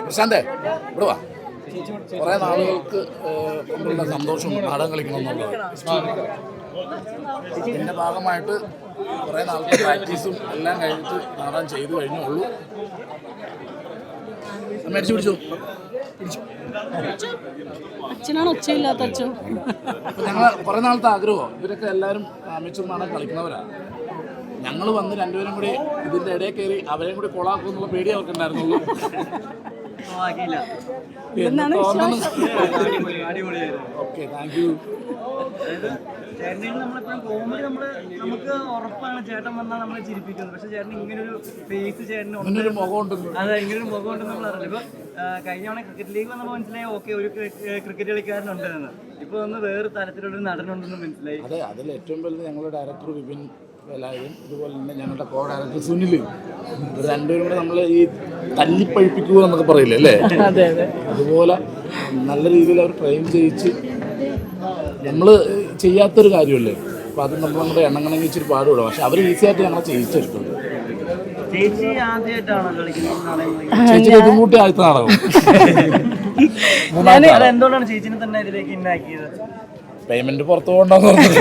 പ്രശാന്തേ ഇവിടെ വാ. കുറെ നാളുകൾക്ക് കൊണ്ടുള്ള സന്തോഷം നാടകം കളിക്കണമെന്നുള്ളത് ഇതിന്റെ ഭാഗമായിട്ട് കുറെ നാളത്തെ പ്രാക്ടീസും എല്ലാം കഴിഞ്ഞിട്ട് നാടകം ചെയ്തു കഴിഞ്ഞുള്ളൂ മേടിച്ചു പിടിച്ചു? പിടിച്ചു. അച്ഛനാണ് ഒച്ചയില്ലാത്ത അച്ഛൻ? അപ്പൊ ഞങ്ങൾ കുറെ നാളത്തെ ആഗ്രഹമോ ഇവരൊക്കെ എല്ലാവരും അമിച്ചൂർ നാടകം കളിക്കുന്നവരാണ് ഞങ്ങൾ വന്ന് രണ്ടുപേരും കൂടി ഇതിന്റെ ഇടയിൽ കയറി അവരെയും കൂടി കൊളാക്കും എന്നുള്ള പേടി അവർക്ക് ഉണ്ടായിരുന്നുള്ളൂ എന്നാണ് ഓക്കെ താങ്ക് യു ചേട്ടനെ നമ്മളെപ്പോഴും കോമഡി നമ്മൾ നമുക്ക് ഉറപ്പാണ് ചേട്ടൻ വന്നാൽ നമ്മളെ ചിരിപ്പിക്കുന്നത്. പക്ഷെ ചേട്ടൻ ഇങ്ങനെ ഒരു ഫേസ് ചേട്ടന് അതെ ഇങ്ങനെ ഒരു മുഖം ഉണ്ടെന്ന് നമ്മൾ അറിയില്ല ഇപ്പൊ ആ, കഴിഞ്ഞ തവണ ക്രിക്കറ്റ് ലീഗ് വന്നപ്പോൾ മനസ്സിലായി ഓക്കെ ഒരു ക്രിക്കറ്റ് കളിക്കാരനുണ്ടെന്ന്. ഇപ്പൊ ഒന്ന് വേറെ തരത്തിലുള്ള നടനുണ്ടെന്ന് മനസ്സിലായി. അതെ അതിൽ ഏറ്റവും വലുത് ഞങ്ങളുടെ ഡയറക്ടർ വിപിൻ വേലായുധൻ ഇതുപോലെ തന്നെ ഞങ്ങളുടെ കോ ഡയറക്ടർ സുനിൽ ഇവർ രണ്ടുപേരും കൂടെ നമ്മൾ ഈ തല്ലിപ്പഴിപ്പിക്കുക എന്നൊക്കെ പറയില്ലേ അല്ലേ? അതെ അതെ. അതുപോലെ നല്ല രീതിയിൽ അവർ ട്രെയിൻ ചെയ്യിച്ച് നമ്മൾ ചെയ്യാത്തൊരു കാര്യമല്ലേ? അപ്പോൾ അത് നമ്മൾ നമ്മുടെ എണ്ണങ്ങണെങ്കിൽ ഇച്ചിരി പാടുപെടും പക്ഷെ അവർ ഈസിയായിട്ട് ഞങ്ങളെ ചെയ്യിച്ചെടുക്കുന്നത് ചേച്ചി ആദ്യമായിട്ടാണോ കളിക്കുന്നത് നാടകങ്ങൾ ചേച്ചിയുടെ ഇതും കൂട്ടി ആദ്യത്തെ നാടകം. മൂന്നാമത്തെ അത് എന്തുകൊണ്ടാണ് ചേച്ചിനെ തന്നെ ഇതിലേക്ക് ഇന്നാക്കിയത്? പേയ്മെന്റ് പുറത്തു പോകണ്ടെന്ന് പറഞ്ഞത്.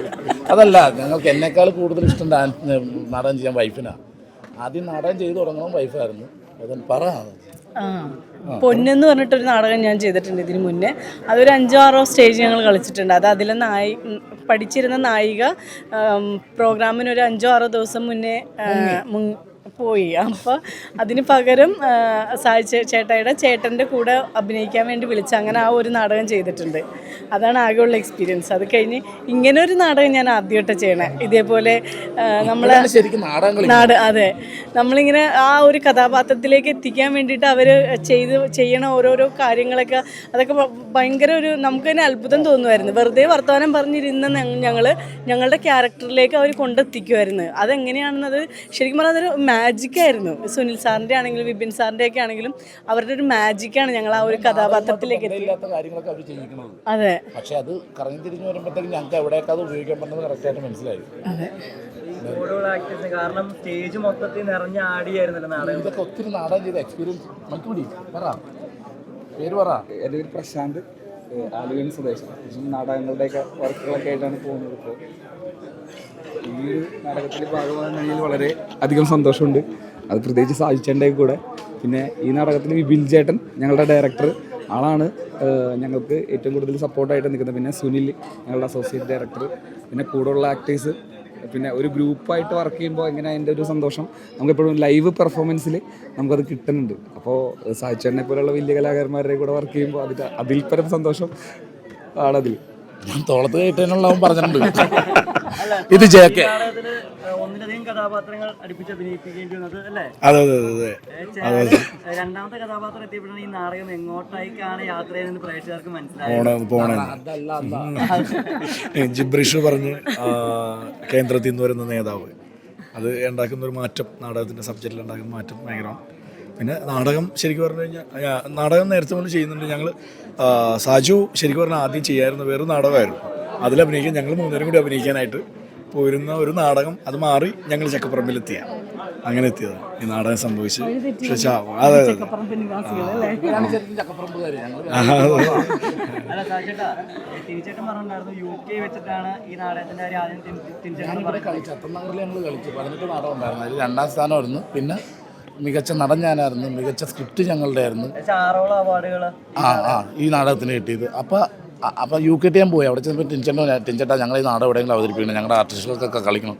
അതല്ല ഞങ്ങൾക്ക് എന്നെക്കാൾ കൂടുതൽ ഇഷ്ടം ഡാൻസ് നാടകം ചെയ്യാൻ വൈഫിനാണ് ആദ്യം നാടകം ചെയ്തു തുടങ്ങണം വൈഫായിരുന്നു. പറ. പൊന്നെന്ന് പറഞ്ഞിട്ടൊരു നാടകം ഞാൻ ചെയ്തിട്ടുണ്ട് ഇതിന് മുന്നേ. അതൊരു അഞ്ചോ ആറോ സ്റ്റേജ് ഞങ്ങൾ കളിച്ചിട്ടുണ്ട്. അത് അതിലെ നായി പഠിച്ചിരുന്ന നായിക പ്രോഗ്രാമിന് ഒരു അഞ്ചോ ആറോ ദിവസം മുന്നേ പോയി. അപ്പോൾ അതിന് പകരം സായി ചേ- ചേട്ടായിയുടെ ചേട്ടന്റെ കൂടെ അഭിനയിക്കാൻ വേണ്ടി വിളിച്ച അങ്ങനെ ആ ഒരു നാടകം ചെയ്തിട്ടുണ്ട്. അതാണ് ആകെയുള്ള എക്സ്പീരിയൻസ് അത് കഴിഞ്ഞ് ഇങ്ങനെ ഒരു നാടകം ഞാൻ ആദ്യമായിട്ട് ചെയ്യണേ. ഇതേപോലെ നമ്മൾ നാട് അതെ. നമ്മളിങ്ങനെ ആ ഒരു കഥാപാത്രത്തിലേക്ക് എത്തിക്കാൻ വേണ്ടിയിട്ട് അവർ ചെയ്ത് ചെയ്യണ ഓരോരോ കാര്യങ്ങളൊക്കെ അതൊക്കെ ഭയങ്കര ഒരു നമുക്ക് തന്നെ അത്ഭുതം തോന്നുമായിരുന്നു. വെറുതെ വർത്തമാനം പറഞ്ഞിരുന്ന ഞങ്ങൾ ഞങ്ങളുടെ ക്യാരക്ടറിലേക്ക് അവർ കൊണ്ടെത്തിക്കുമായിരുന്നു. അതെങ്ങനെയാണെന്നത് ശരിക്കും പറഞ്ഞാൽ അതൊരു മാജിക്കായിരുന്നു സുനിൽ സാറിന്റെ ആണെങ്കിലും വിപിൻ സാറിന്റെ ഒക്കെ ആണെങ്കിലും അവരുടെ ഒരു മാജിക്കാണ് ഞങ്ങൾ ആ ഒരു കഥാപാത്രത്തിലേക്ക് ഇല്ലാത്ത കാര്യങ്ങളൊക്കെ അവർ ചെയ്യിക്കുന്നത്. അതെ. പക്ഷെ അത് കറങ്ങി തിരിഞ്ഞു വരുമ്പോഴത്തേക്കും ഞങ്ങൾക്ക് എവിടെയൊക്കെ അത് ഉപയോഗിക്കാൻ പറ്റുന്നത് കറക്റ്റായിട്ട് മനസ്സിലായി. കാരണം സ്റ്റേജ് മൊത്തത്തിൽ നിറഞ്ഞ ആടിയായിരുന്നല്ലോ നാടകം. ഇതൊക്കെ ഒത്തിരി നാടകം ചെയ്ത എക്സ്പീരിയൻസ് പറ. പേര് പറ. എന്റെ പേര് പ്രശാന്ത് ആലുവൻ സ്വദേശം. നാടകങ്ങളുടെയൊക്കെ വർക്കുകളൊക്കെ ആയിട്ടാണ് പോകുന്നത്. ഇപ്പോൾ ഈ ഒരു നാടകത്തിൽ ഭാഗമാകുന്നതിൽ വളരെ അധികം സന്തോഷമുണ്ട്. അത് പ്രത്യേകിച്ച് സാധിച്ചേന്റെ കൂടെ. പിന്നെ ഈ നാടകത്തിൽ വിപിൻ ചേട്ടൻ ഞങ്ങളുടെ ഡയറക്ടർ ആളാണ്. ഞങ്ങൾക്ക് ഏറ്റവും കൂടുതൽ സപ്പോർട്ടായിട്ട് നിൽക്കുന്നത് പിന്നെ സുനിൽ ഞങ്ങളുടെ അസോസിയേറ്റ് ഡയറക്ടർ പിന്നെ കൂടെയുള്ള ആക്ടേഴ്സ് പിന്നെ ഒരു ഗ്രൂപ്പായിട്ട് വർക്ക് ചെയ്യുമ്പോൾ എങ്ങനെ അതിന്റെ ഒരു സന്തോഷം. നമുക്കെപ്പോഴും ലൈവ് പെർഫോമൻസിൽ നമുക്കത് കിട്ടുന്നുണ്ട്. അപ്പോൾ സാഹിച്ചേട്ടനെ പോലെയുള്ള വലിയ കലാകാരന്മാരുടെ കൂടെ വർക്ക് ചെയ്യുമ്പോൾ അതിൽ അതിൽപരം സന്തോഷം ആണതിൽ. ഞാൻ തോളത്ത് കയറ്റാനുള്ള അവൻ പറഞ്ഞിട്ടുണ്ട്. ഇത് ജെ കെ. ഒന്നിലധികം കഥാപാത്രങ്ങൾ അടുപ്പിച്ച് അഭിനയിപ്പിക്കേണ്ടി വന്നത് അല്ലേ? അതെ അതെ അതെ അതെ. ചേട്ടൻ രണ്ടാമത്തെ കഥാപാത്രം എത്തിയപ്പോഴാണ് ഈ നാടകം എങ്ങോട്ടേക്കാണ് യാത്ര പ്രേക്ഷകർക്ക് മനസ്സിലായത്. പോണേ പോണേ. ജിബ്രീഷ് പറഞ്ഞ് കേന്ദ്രത്തിൽ നിന്ന് വരുന്ന നേതാവ്. അത് ഉണ്ടാക്കുന്ന ഒരു മാറ്റം നാടകത്തിന്റെ സബ്ജക്റ്റിൽ ഉണ്ടാക്കുന്ന മാറ്റം ഭയങ്കരമാണ് പിന്നെ നാടകം ശരിക്കും പറഞ്ഞു കഴിഞ്ഞാൽ നാടകം നേരത്തെ മുതൽ ചെയ്യുന്നുണ്ട്. ഞങ്ങൾ സാജു ശരിക്കും പറഞ്ഞാൽ ആദ്യം ചെയ്യായിരുന്നു വേറൊരു നാടകമായിരുന്നു. അതിൽ അഭിനയിക്കാൻ ഞങ്ങൾ മൂന്നുപേരും കൂടി അഭിനയിക്കാനായിട്ട് പോയിരുന്ന ഒരു നാടകം അത് മാറി ഞങ്ങൾ ചക്കപ്പറമ്പിലെത്തിയ. അങ്ങനെ എത്തിയത്. ഈ നാടകം സംഭവിച്ചു. പക്ഷേ അതെ തിരിച്ചേട്ടൻ പറഞ്ഞിട്ടുണ്ടായിരുന്നു യു കെ വെച്ചിട്ടാണ് ഈ നാടകത്തിന്റെ ആദ്യം കളിച്ചു അത്തനഗറിൽ ഞങ്ങൾ കളിച്ചു പതിനെട്ട് നാടകം ഉണ്ടായിരുന്നു. അതിൽ രണ്ടാം സ്ഥാനമായിരുന്നു. പിന്നെ മികച്ച നടൻ ഞാനായിരുന്നു. മികച്ച സ്ക്രിപ്റ്റ് ഞങ്ങളുടെ ആയിരുന്നു ആ ആ ഈ നാടകത്തിന് കിട്ടിയത്. അപ്പോൾ അപ്പോൾ യു കെ ടി ഞാൻ പോയി. അവിടെ ചെന്നപ്പോൾ ടിൻചേട്ടൻ ടിൻചേട്ടാ ഞങ്ങൾ ഈ നാട് എവിടെയെങ്കിലും അവതരിപ്പിക്കണം. ഞങ്ങളുടെ ആർട്ടിസ്റ്റുകൾക്കൊക്കെ കളിക്കണം.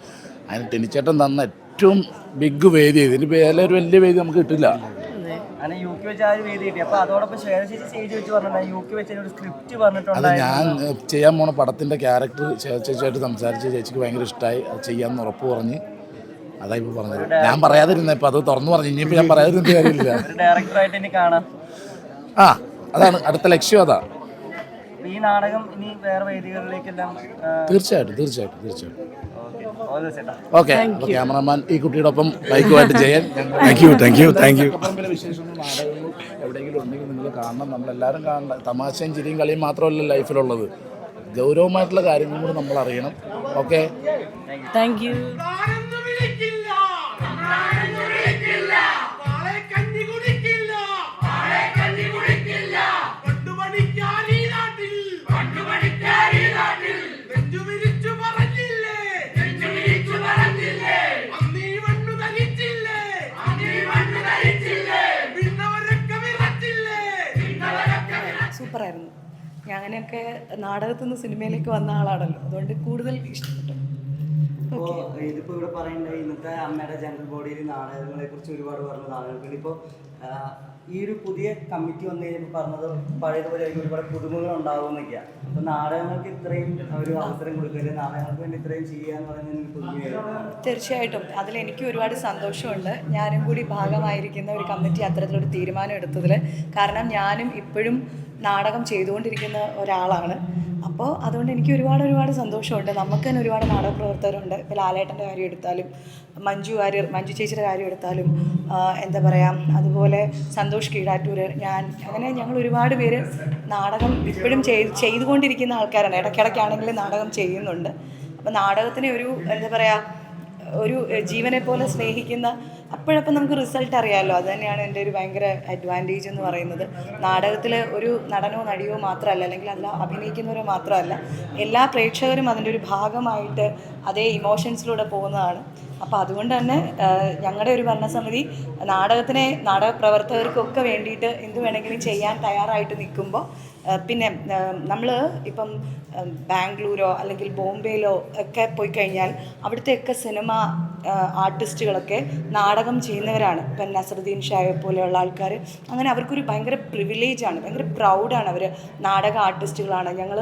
അതിന് ടിനിച്ചേട്ടൻ തന്ന ഏറ്റവും ബിഗ് വേദി ഇതിന് വേറെ ഒരു വലിയ വേദി നമുക്ക് കിട്ടില്ല. അത്. ഞാൻ ചെയ്യാൻ പോണ പടത്തിന്റെ ക്യാരക്ടർ ചേച്ചിയായിട്ട് സംസാരിച്ച് ചേച്ചിക്ക് ഭയങ്കര ഇഷ്ടമായി അത് ചെയ്യാമെന്ന് ഉറപ്പ് പറഞ്ഞ് അതാ ഇപ്പോൾ പറഞ്ഞത്. ഞാൻ പറയാതിരുന്ന ഇപ്പം അത് തുറന്നു പറഞ്ഞു. ഇനിയിപ്പോ ഞാൻ പറയാതിരുന്ന കാര്യമില്ല. ആ അതാണ് അടുത്ത ലക്ഷ്യം അതാ. ഈ നാടകം ഇനി വേറെ വേദികളിലേക്കെല്ലാം തീർച്ചയായിട്ടും തീർച്ചയായിട്ടും തീർച്ചയായിട്ടും. ഓക്കെ. ക്യാമറമാൻ ഈ കുട്ടിയോടൊപ്പം ബൈക്കുമായിട്ട് ചെയ്യാൻ ഞങ്ങൾ thank you thank you thank you എവിടെയെങ്കിലും ഉണ്ടെങ്കിൽ നിങ്ങൾ കാണണം. നമ്മളെല്ലാവരും കാണണം. തമാശയും ചിരിയും കളിയും മാത്രമല്ല ലൈഫിലുള്ളത്. ഗൗരവമായിട്ടുള്ള കാര്യങ്ങളും കൂടി നമ്മൾ അറിയണം. ഓക്കെ? താങ്ക് യു നാളെ കഞ്ഞി കുടിക്കില്ല ഞാനൊക്കെ നാടകത്തിൽ നിന്ന് സിനിമയിലേക്ക് വന്ന ആളാണല്ലോ. അതുകൊണ്ട് കൂടുതൽ ഇഷ്ടപ്പെട്ടു. ഇപ്പോൾ ഇതിപ്പോ ഇവിടെ പറയേണ്ട ഇന്നത്തെ അമ്മയുടെ ജനറൽ ബോഡിയിൽ നാടകങ്ങളെ കുറിച്ച് ഒരുപാട് പറഞ്ഞു നാടകങ്ങൾ ഇപ്പോൾ ഈ ഒരു പുതിയ കമ്മിറ്റി വന്നു കഴിഞ്ഞപ്പോൾ പറഞ്ഞത് പഴയതുപോലെ ഒരുപാട് പുതുമകൾ ഉണ്ടാവും എന്നൊക്കെയാണ് അപ്പൊ നാടകങ്ങൾക്ക് ഇത്രയും ഒരു അവസരം കൊടുക്കുക നാടകങ്ങൾക്ക് വേണ്ടി ഇത്രയും ചെയ്യുക എന്ന് പറയുന്നത് തീർച്ചയായിട്ടും. അതിൽ എനിക്ക് ഒരുപാട് സന്തോഷമുണ്ട്. ഞാനും കൂടി ഭാഗമായിരിക്കുന്ന ഒരു കമ്മിറ്റി അത്തരത്തിലൊരു തീരുമാനം എടുത്തതിൽ കാരണം ഞാനും ഇപ്പോഴും നാടകം ചെയ്തുകൊണ്ടിരിക്കുന്ന ഒരാളാണ്. അപ്പോൾ അതുകൊണ്ട് എനിക്ക് ഒരുപാട് ഒരുപാട് സന്തോഷമുണ്ട്. നമുക്ക് തന്നെ ഒരുപാട് നാടക പ്രവർത്തകരുണ്ട്. ഇപ്പോൾ ലാലേട്ടന്റെ കാര്യം എടുത്താലും മഞ്ജു വാര്യർ മഞ്ജു ചേച്ചിയുടെ കാര്യം എടുത്താലും എന്താ പറയുക അതുപോലെ സന്തോഷ് കീഴാറ്റൂർ ഞാൻ അങ്ങനെ ഞങ്ങൾ ഒരുപാട് പേര് നാടകം ഇപ്പോഴും ചെയ്ത് ചെയ്തുകൊണ്ടിരിക്കുന്ന ആൾക്കാരാണ്. ഇടയ്ക്കിടയ്ക്കാണെങ്കിലും നാടകം ചെയ്യുന്നുണ്ട്. അപ്പോൾ നാടകത്തിനെ ഒരു എന്താ പറയുക ഒരു ജീവനെ പോലെ സ്നേഹിക്കുന്ന അപ്പോഴപ്പം നമുക്ക് റിസൾട്ട് അറിയാമല്ലോ അത് തന്നെയാണ് എന്റെ ഒരു ഭയങ്കര അഡ്വാന്റേജ് എന്ന് പറയുന്നത്. നാടകത്തിൽ ഒരു നടനോ നടിയോ മാത്രമല്ല അല്ലെങ്കിൽ അതിൽ അഭിനയിക്കുന്നവരോ മാത്രമല്ല എല്ലാ പ്രേക്ഷകരും അതിന്റെ ഒരു ഭാഗമായിട്ട് അതേ ഇമോഷൻസിലൂടെ പോകുന്നതാണ്. അപ്പോൾ അതുകൊണ്ട് തന്നെ ഞങ്ങളുടെ ഒരു ഭരണസമിതി നാടകത്തിനെ നാടക പ്രവർത്തകർക്കൊക്കെ വേണ്ടിയിട്ട് എന്ത് വേണമെങ്കിലും ചെയ്യാൻ തയ്യാറായിട്ട് നിൽക്കുമ്പോൾ പിന്നെ നമ്മൾ ഇപ്പം ബാംഗ്ലൂരോ അല്ലെങ്കിൽ ബോംബെയിലോ ഒക്കെ പോയി കഴിഞ്ഞാൽ അവിടുത്തെയൊക്കെ സിനിമ ആർട്ടിസ്റ്റുകളൊക്കെ നാടകം ചെയ്യുന്നവരാണ്. ഇപ്പം നസറുദ്ദീൻ ഷായെ പോലെയുള്ള ആൾക്കാർ അങ്ങനെ അവർക്കൊരു ഭയങ്കര പ്രിവിലേജാണ് ഭയങ്കര പ്രൗഡാണ് അവർ നാടക ആർട്ടിസ്റ്റുകളാണ്. ഞങ്ങൾ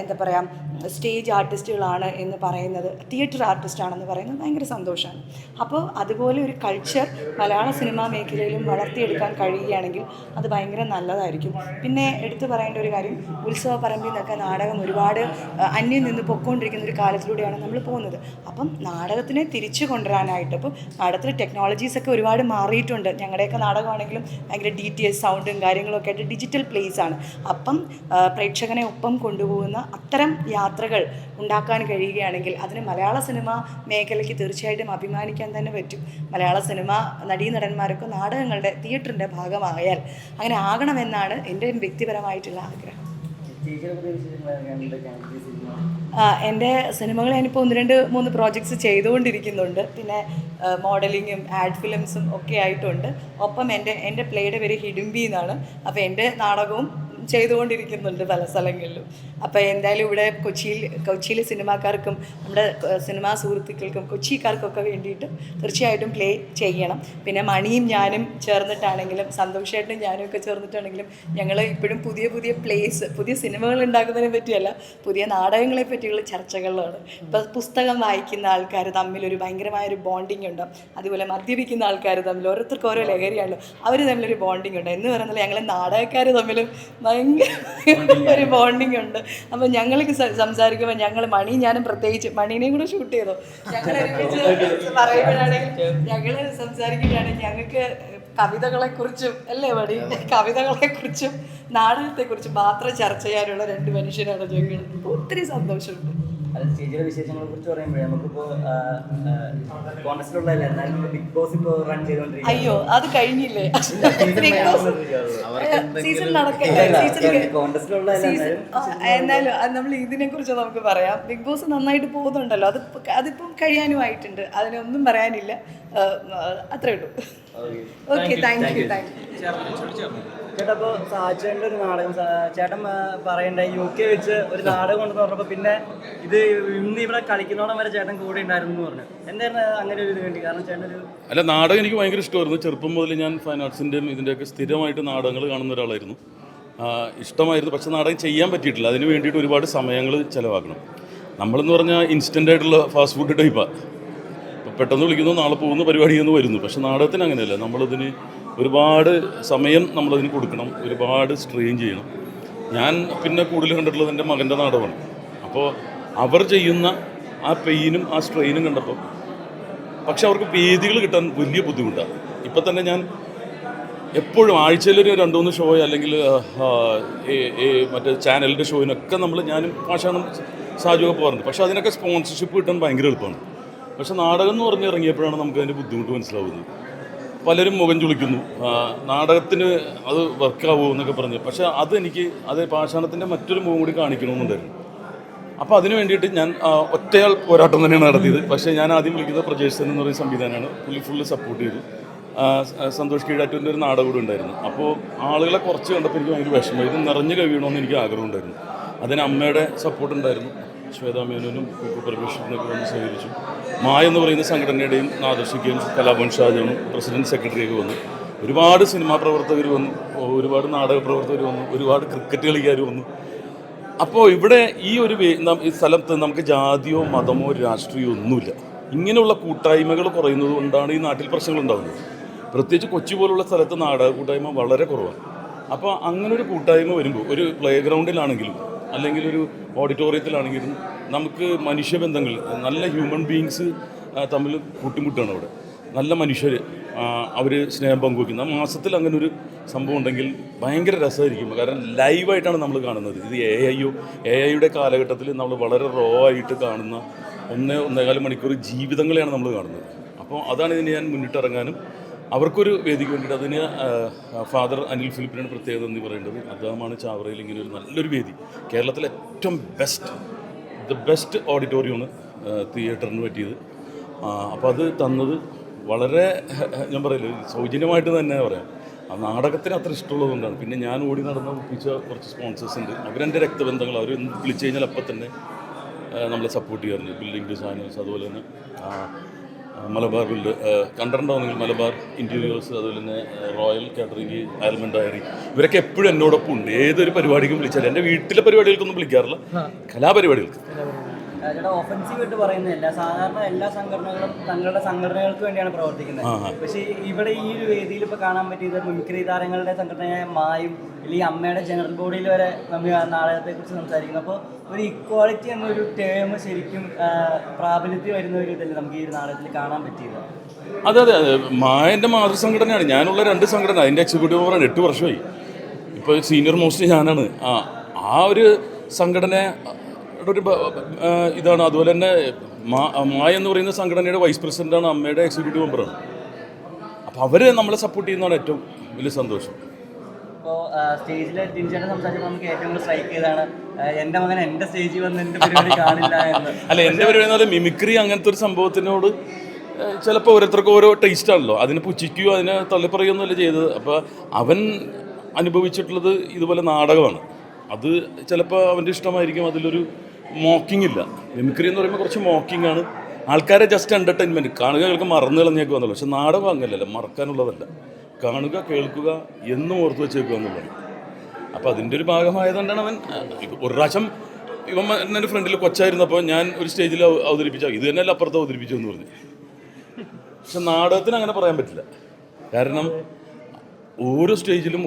എന്താ പറയുക സ്റ്റേജ് ആർട്ടിസ്റ്റുകളാണ് എന്ന് പറയുന്നത്. തിയേറ്റർ ആർട്ടിസ്റ്റാണെന്ന് പറയുന്നത് ഭയങ്കര സന്തോഷമാണ് അപ്പോൾ അതുപോലെ ഒരു കൾച്ചർ മലയാള സിനിമാ മേഖലയിലും വളർത്തിയെടുക്കാൻ കഴിയുകയാണെങ്കിൽ അത് ഭയങ്കര നല്ലതായിരിക്കും. പിന്നെ എടുത്തു പറയേണ്ട ഒരു കാര്യം ഉത്സവ പറമ്പിൽ നിന്നൊക്കെ നാടകം ഒരുപാട് അന്യം നിന്ന് പൊക്കോണ്ടിരിക്കുന്ന ഒരു കാലത്തിലൂടെയാണ് നമ്മൾ പോകുന്നത്. അപ്പം നാടകത്തിനെ തിരിച്ചു കൊണ്ടുവരാനായിട്ട് അപ്പം നാടകത്തിൽ ടെക്നോളജീസ് ഒക്കെ ഒരുപാട് മാറിയിട്ടുണ്ട്. ഞങ്ങളുടെയൊക്കെ നാടകമാണെങ്കിലും ഭയങ്കര ഡി ടി എസ് സൗണ്ടും കാര്യങ്ങളൊക്കെ ആയിട്ട് ഡിജിറ്റൽ പ്ലേസ് ആണ്. അപ്പം പ്രേക്ഷകനെ ഒപ്പം കൊണ്ടുപോകുന്ന അത്തരം യാത്രകൾ ഉണ്ടാക്കാൻ കഴിയുകയാണെങ്കിൽ അതിന് മലയാള സിനിമ മേഖലയ്ക്ക് തീർച്ചയായിട്ടും അഭിമാനിക്കാൻ തന്നെ പറ്റും. മലയാള സിനിമ നടീനടന്മാരൊക്കെ നാടകങ്ങളുടെ തിയേറ്ററിന്റെ ഭാഗമായാൽ അങ്ങനെ ആകണമെന്നാണ് എന്റെ വ്യക്തിപരമായിട്ടുള്ള ആഗ്രഹം. എന്റെ സിനിമകൾ ഞാനിപ്പോൾ ഒന്ന് രണ്ട് മൂന്ന് പ്രോജക്ട്സ് ചെയ്തുകൊണ്ടിരിക്കുന്നുണ്ട്. പിന്നെ മോഡലിങ്ങും ആഡ് ഫിലിംസും ഒക്കെ ആയിട്ടുണ്ട്. ഒപ്പം എന്റെ എന്റെ പ്ലേയുടെ പേര് ഹിഡുംബി എന്നാണ്. അപ്പോൾ എന്റെ നാടകവും ചെയ്തുകൊണ്ടിരിക്കുന്നുണ്ട് പല സ്ഥലങ്ങളിലും. അപ്പോൾ എന്തായാലും ഇവിടെ കൊച്ചിയിൽ കൊച്ചിയിലെ സിനിമാക്കാർക്കും നമ്മുടെ സിനിമാ സുഹൃത്തുക്കൾക്കും കൊച്ചിക്കാർക്കൊക്കെ വേണ്ടിയിട്ട് തീർച്ചയായിട്ടും പ്ലേ ചെയ്യണം. പിന്നെ മണിയും ഞാനും ചേർന്നിട്ടാണെങ്കിലും സന്തോഷമായിട്ടും ഞാനും ഒക്കെ ചേർന്നിട്ടാണെങ്കിലും ഞങ്ങൾ ഇപ്പോഴും പുതിയ പുതിയ പ്ലേസ് പുതിയ സിനിമകൾ ഉണ്ടാക്കുന്നതിനെ പറ്റിയല്ല പുതിയ നാടകങ്ങളെ പറ്റിയുള്ള ചർച്ചകളിലാണ്. ഇപ്പോൾ പുസ്തകം വായിക്കുന്ന ആൾക്കാർ തമ്മിൽ ഒരു ഭയങ്കരമായ ഒരു ബോണ്ടിങ് ഉണ്ട്. അതുപോലെ മദ്യപിക്കുന്ന ആൾക്കാർ തമ്മിൽ ഓരോരുത്തർക്ക് ഓരോ ലഹരിയാണല്ലോ അവർ തമ്മിലൊരു ബോണ്ടിങ് ഉണ്ട്. എന്ന് പറയുന്നത് ഞങ്ങളെ നാടകക്കാർ തമ്മിലും ഭയങ്കര ഒരു ബോണ്ടിങ് ഉണ്ട്. അപ്പം ഞങ്ങൾക്ക് സംസാരിക്കുമ്പോൾ ഞങ്ങൾ മണി ഞാനും പ്രത്യേകിച്ച് മണീനെയും കൂടെ ഷൂട്ട് ചെയ്തു. ഞങ്ങൾ ഒരുമിച്ച് പറയുമ്പോഴാണെങ്കിൽ ഞങ്ങൾ സംസാരിക്കുകയാണെങ്കിൽ ഞങ്ങൾക്ക് കവിതകളെ കുറിച്ചും അല്ലേ മണി? കവിതകളെ കവിതകളെക്കുറിച്ചും നാടകത്തെക്കുറിച്ചും മാത്രം ചർച്ച ചെയ്യാനുള്ള രണ്ട് മനുഷ്യരാണ് ഞങ്ങൾ. ഒത്തിരി സന്തോഷമുണ്ട്. അത് സ്റ്റേജിലെ വിശേഷങ്ങളെ കുറിച്ച് പറയുമ്പോഴേ നമുക്കിപ്പോ കോൺടസ്റ്റിലുള്ള എന്നാലും ബിഗ് ബോസ് ഇപ്പോ റൺ ചെയ്തോണ്ടിരിക്കും അയ്യോ അത് കഴിഞ്ഞില്ലേ? സീസൺ നടക്കട്ടെ എന്നാലും നമ്മൾ ഇതിനെ കുറിച്ച് നമുക്ക് പറയാം. ബിഗ് ബോസ് നന്നായിട്ട് പോകുന്നുണ്ടല്ലോ. അത് അതിപ്പം കഴിയാനുമായിട്ടുണ്ട് അതിനൊന്നും പറയാനില്ല. അത്രേ ഉള്ളൂ. Okay thank you thank you ചേട്ടാ അപ്പോൾ സാജന്റെ ഒരു നാടകം ചേട്ടൻ പറയണ്ട യു കെ വെച്ച് ഒരു നാടകം കൊണ്ട് പറഞ്ഞപ്പോൾ പിന്നെ ഇത് ഇന്ന് ഇവിടെ കളിക്കുന്നോടം വരെ ചേട്ടൻ കൂടെ ഉണ്ടായിരുന്നു എന്ന് പറഞ്ഞു. എന്തായിരുന്നു അങ്ങനെ ഒരു ഇത് വേണ്ടി കാരണം ചേട്ടൻ ഒരു അല്ല നാടകം എനിക്ക് ഭയങ്കര ഇഷ്ടമായിരുന്നു. ചെറുപ്പം മുതൽ ഞാൻ ഫൈൻ ആർട്സിന്റെയും ഇതിന്റെയൊക്കെ സ്ഥിരമായിട്ട് നാടകങ്ങൾ കാണുന്ന ഒരാളായിരുന്നു. ഇഷ്ടമായിരുന്നു. പക്ഷെ നാടകം ചെയ്യാൻ പറ്റിയിട്ടില്ല. അതിന് വേണ്ടിയിട്ട് ഒരുപാട് സമയങ്ങൾ ചിലവാക്കണം. നമ്മളെന്ന് പറഞ്ഞാൽ ഇൻസ്റ്റന്റ് ആയിട്ടുള്ള ഫാസ്റ്റ് ഫുഡ് ടൈപ്പാണ് പെട്ടെന്ന് വിളിക്കുന്നു നാളെ പോകുന്നു പരിപാടി എന്ന് വരുന്നു. പക്ഷെ നാടകത്തിന് അങ്ങനെയല്ല. നമ്മളിതിന് ഒരുപാട് സമയം നമ്മളതിന് കൊടുക്കണം ഒരുപാട് സ്ട്രെയിൻ ചെയ്യണം. ഞാൻ പിന്നെ കൂടുതൽ കണ്ടിട്ടുള്ളത് എന്റെ മകന്റെ നാടകമാണ്. അപ്പോൾ അവർ ചെയ്യുന്ന ആ പെയിനും ആ സ്ട്രെയിനും കണ്ടപ്പോൾ പക്ഷെ അവർക്ക് വേദികൾ കിട്ടാൻ വലിയ ബുദ്ധിമുട്ടാണ്. ഇപ്പം തന്നെ ഞാൻ എപ്പോഴും ആഴ്ചയിലൊരു രണ്ട് മൂന്ന് ഷോ അല്ലെങ്കിൽ മറ്റേ ചാനലിന്റെ ഷോയിനൊക്കെ നമ്മൾ ഞാനും ഭാഷാണം സാജുവൊക്കെ പോകാറുണ്ട്. പക്ഷേ അതിനൊക്കെ സ്പോൺസർഷിപ്പ് കിട്ടാൻ ഭയങ്കര എളുപ്പമാണ്. പക്ഷെ നാടകം എന്ന് പറഞ്ഞ് ഇറങ്ങിയപ്പോഴാണ് നമുക്ക് അതിന്റെ ബുദ്ധിമുട്ട് മനസ്സിലാവുന്നത്. പലരും മുഖം ചുളിക്കുന്നു. നാടകത്തിന് അത് വർക്കാവൂ എന്നൊക്കെ പറഞ്ഞ്. പക്ഷെ അത് എനിക്ക് അത് പാഷാണത്തിന്റെ മറ്റൊരു മുഖം കൂടി കാണിക്കണമെന്നുണ്ടായിരുന്നു. അപ്പോൾ അതിന് വേണ്ടിയിട്ട് ഞാൻ ഒറ്റയാൾ പോരാട്ടം തന്നെയാണ് നടത്തിയത്. പക്ഷേ ഞാൻ ആദ്യം വിളിക്കുന്നത് പ്രജേഷ് എന്ന് പറയുന്ന സംവിധാനമാണ്. പുള്ളി ഫുള്ള് സപ്പോർട്ട് ചെയ്തു. സന്തോഷ് കീഴാറ്റൂരിന്റെ ഒരു നാടകം കൂടെ ഉണ്ടായിരുന്നു. അപ്പോൾ ആളുകളെ കുറച്ച് കണ്ടപ്പോൾ എനിക്ക് ഭയങ്കര വിഷമം. ഇത് നിറഞ്ഞു കഴിയണമെന്ന് എനിക്ക് ആഗ്രഹം ഉണ്ടായിരുന്നു അതിന് അമ്മയുടെ സപ്പോർട്ട് ഉണ്ടായിരുന്നു. ശ്വേതാ മേനോനും പരമേശ്വരനൊക്കെ വന്ന് സ്വീകരിച്ചു മായ എന്ന് പറയുന്ന സംഘടനയുടെയും നാദർശിക്കുകയും കലാഭവൻ ഷാജനും പ്രസിഡന്റ് സെക്രട്ടറിയൊക്കെ വന്നു. ഒരുപാട് സിനിമാ പ്രവർത്തകർ വന്നു. ഒരുപാട് നാടക പ്രവർത്തകർ വന്നു. ഒരുപാട് ക്രിക്കറ്റ് കളിക്കാർ വന്നു. അപ്പോൾ ഇവിടെ ഈ ഒരു ഈ സ്ഥലത്ത് നമുക്ക് ജാതിയോ മതമോ രാഷ്ട്രീയമോ ഒന്നുമില്ല. ഇങ്ങനെയുള്ള കൂട്ടായ്മകൾ കുറയുന്നത് കൊണ്ടാണ് ഈ നാട്ടിൽ പ്രശ്നങ്ങൾ ഉണ്ടാകുന്നത്. പ്രത്യേകിച്ച് കൊച്ചി പോലുള്ള സ്ഥലത്ത് നാടക കൂട്ടായ്മ വളരെ കുറവാണ്. അപ്പോൾ അങ്ങനെ ഒരു കൂട്ടായ്മ വരുമ്പോൾ ഒരു പ്ലേ ഗ്രൗണ്ടിലാണെങ്കിലും അല്ലെങ്കിൽ ഒരു ഓഡിറ്റോറിയത്തിലാണെങ്കിലും നമുക്ക് മനുഷ്യബന്ധങ്ങൾ നല്ല ഹ്യൂമൻ ബീങ്സ് തമ്മിൽ കൂട്ടിമുട്ടാണ് അവിടെ. നല്ല മനുഷ്യർ അവർ സ്നേഹം പങ്കുവയ്ക്കുന്ന മാസത്തിൽ അങ്ങനെ ഒരു സംഭവം ഉണ്ടെങ്കിൽ ഭയങ്കര രസമായിരിക്കും. കാരണം ലൈവായിട്ടാണ് നമ്മൾ കാണുന്നത്. ഇത് എ ഐയോ എ ഐയുടെ കാലഘട്ടത്തിൽ നമ്മൾ വളരെ റോ ആയിട്ട് കാണുന്ന ഒന്നേ ഒന്നേകാൽ മണിക്കൂർ ജീവിതങ്ങളെയാണ് നമ്മൾ കാണുന്നത്. അപ്പോൾ അതാണ് ഇതിന് ഞാൻ മുന്നിട്ടിറങ്ങാനും അവർക്കൊരു വേദിക്ക് വേണ്ടിയിട്ട് അതിന് ഫാദർ അനിൽ ഫിലിപ്പിനാണ് പ്രത്യേകത എന്ന് പറയേണ്ടത്. അദ്ദേഹമാണ് ചാവറയിൽ ഇങ്ങനെ ഒരു നല്ലൊരു വേദി. കേരളത്തിലെ ഏറ്റവും ബെസ്റ്റ് ദ ബെസ്റ്റ് ഓഡിറ്റോറിയമാണ് തിയേറ്ററിന് പറ്റിയത്. അപ്പോൾ അത് തന്നത് വളരെ ഞാൻ പറയില്ല സൗജന്യമായിട്ട് തന്നെ പറയാം. ആ നാടകത്തിന് അത്ര ഇഷ്ടമുള്ളതുകൊണ്ടാണ് പിന്നെ ഞാൻ ഓടി നടന്ന് ഒപ്പിച്ച കുറച്ച് സ്പോൺസേഴ്സ് ഉണ്ട്. അവരെന്റെ രക്തബന്ധങ്ങൾ അവർ വിളിച്ചു കഴിഞ്ഞാൽ അപ്പം തന്നെ നമ്മളെ സപ്പോർട്ട് ചെയ്യാറുണ്ട്. ബിൽഡിംഗ് ഡിസൈനേഴ്സ് അതുപോലെ തന്നെ. മലബാർ ബിൽഡ് കണ്ടിട്ടുണ്ടാവുന്നെങ്കിൽ മലബാർ ഇന്റീരിയേഴ്സ് അതുപോലെ തന്നെ റോയൽ കാറ്ററിംഗ് ആൽമണ്ട് ഡയറി ഇവരൊക്കെ എപ്പോഴും എന്നോടൊപ്പം ഉണ്ട്. ഏതൊരു പരിപാടിക്കും വിളിച്ചാലും എന്റെ വീട്ടിലെ പരിപാടികൾക്കൊന്നും വിളിക്കാറില്ല. കലാപരിപാടികൾക്ക്. ചേട്ടാ ഓഫൻസീവ് ആയിട്ട് പറയുന്നതല്ല സാധാരണ എല്ലാ സംഘടനകളും തങ്ങളുടെ സംഘടനകൾക്ക് വേണ്ടിയാണ് പ്രവർത്തിക്കുന്നത്. പക്ഷേ ഇവിടെ ഈ ഒരു വേദിയിൽ ഇപ്പോൾ കാണാൻ പറ്റിയത് മിമിക്രി താരങ്ങളുടെ സംഘടനയായ മായും അല്ലെങ്കിൽ അമ്മയുടെ ജനറൽ ബോഡിയിൽ വരെ നമ്മൾ നാടകത്തെ കുറിച്ച് സംസാരിക്കുന്നു. അപ്പോൾ ഒരു ഇക്വാളിറ്റി എന്നൊരു ടേം ശരിക്കും പ്രാബല്യത്തിൽ വരുന്ന ഒരു ഇതല്ലേ നമുക്ക് ഈ ഒരു നാടകത്തിൽ കാണാൻ പറ്റിയത്. അതെ അതെ അതെ. മായന്റെ മാതൃസംഘടനയാണ്. ഞാനുള്ള രണ്ട് സംഘടന. അതിന്റെ എക്സിക്യൂട്ടീവ് മെമ്പറാണ് എട്ട് വർഷമായി. ഇപ്പോൾ സീനിയർ മോസ്റ്റ് ഞാനാണ്. ആ ആ ഒരു സംഘടന ഒരു ഇതാണ്. അതുപോലെ തന്നെ മായ എന്ന് പറയുന്ന സംഘടനയുടെ വൈസ് പ്രസിഡന്റാണ് അമ്മയുടെ എക്സിക്യൂട്ടീവ് മെമ്പറാണ് അപ്പോൾ അവർ നമ്മളെ സപ്പോർട്ട് ചെയ്യുന്നതാണ് ഏറ്റവും വലിയ സന്തോഷം. ഇപ്പോൾ സ്റ്റേജിൽ ടിൻചേട്ടൻ സംസാരിച്ചപ്പോൾ നമുക്ക് ഏറ്റവും കൂടുതൽ സ്ട്രൈക്ക് ചെയ്താണ് ആ, എന്റെ മകൻ എന്റെ സ്റ്റേജിൽ വന്ന് എന്റെ പരിപാടി കാണില്ല എന്ന്. അല്ല എന്റെ പരിപാടി മിമിക്രി അങ്ങനത്തെ ഒരു സംഭവത്തിനോട് ചിലപ്പോൾ ഓരോരുത്തർക്കും ഓരോ ടേസ്റ്റ് ആണല്ലോ. അതിനെ പുച്ഛിക്കുകയോ അതിനെ തള്ളിപ്പറയുകയൊന്നുമല്ല ചെയ്തത്. അപ്പോൾ അവൻ അനുഭവിച്ചിട്ടുള്ളത് ഇതുപോലെ നാടകമാണ്. അത് ചിലപ്പോൾ അവന്റെ ഇഷ്ടമായിരിക്കും. അതിലൊരു മോക്കിംഗ് ഇല്ല മിമിക്രി എന്ന് പറയുമ്പോൾ കുറച്ച് മോക്കിംഗ് ആണ് ആൾക്കാരെ ജസ്റ്റ് എന്റർടൈൻമെന്റ് കാണുക കേൾക്കുക മറന്നു കളഞ്ഞേക്കുക എന്നുള്ളത് പക്ഷെ നാടകം അങ്ങനെയല്ല മറക്കാനുള്ളതല്ല. കാണുക കേൾക്കുക എന്നും ഓർത്ത് വെച്ചേക്കുക എന്നുള്ളത് അപ്പോൾ അതിന്റെ ഒരു ഭാഗമായതുകൊണ്ടാണ് അവൻ ഒരു പ്രാവശ്യം ഇവൻ എന്റെ ഫ്രണ്ടിൽ കൊച്ചായിരുന്നപ്പോൾ ഞാൻ ഒരു സ്റ്റേജിൽ അവ- അവതരിപ്പിച്ച. ഇത് തന്നെയല്ല അപ്പുറത്ത് അവതരിപ്പിച്ചു എന്ന് പറഞ്ഞു. പക്ഷെ നാടകത്തിന് അങ്ങനെ പറയാൻ പറ്റില്ല. കാരണം ഓരോ സ്റ്റേജിലും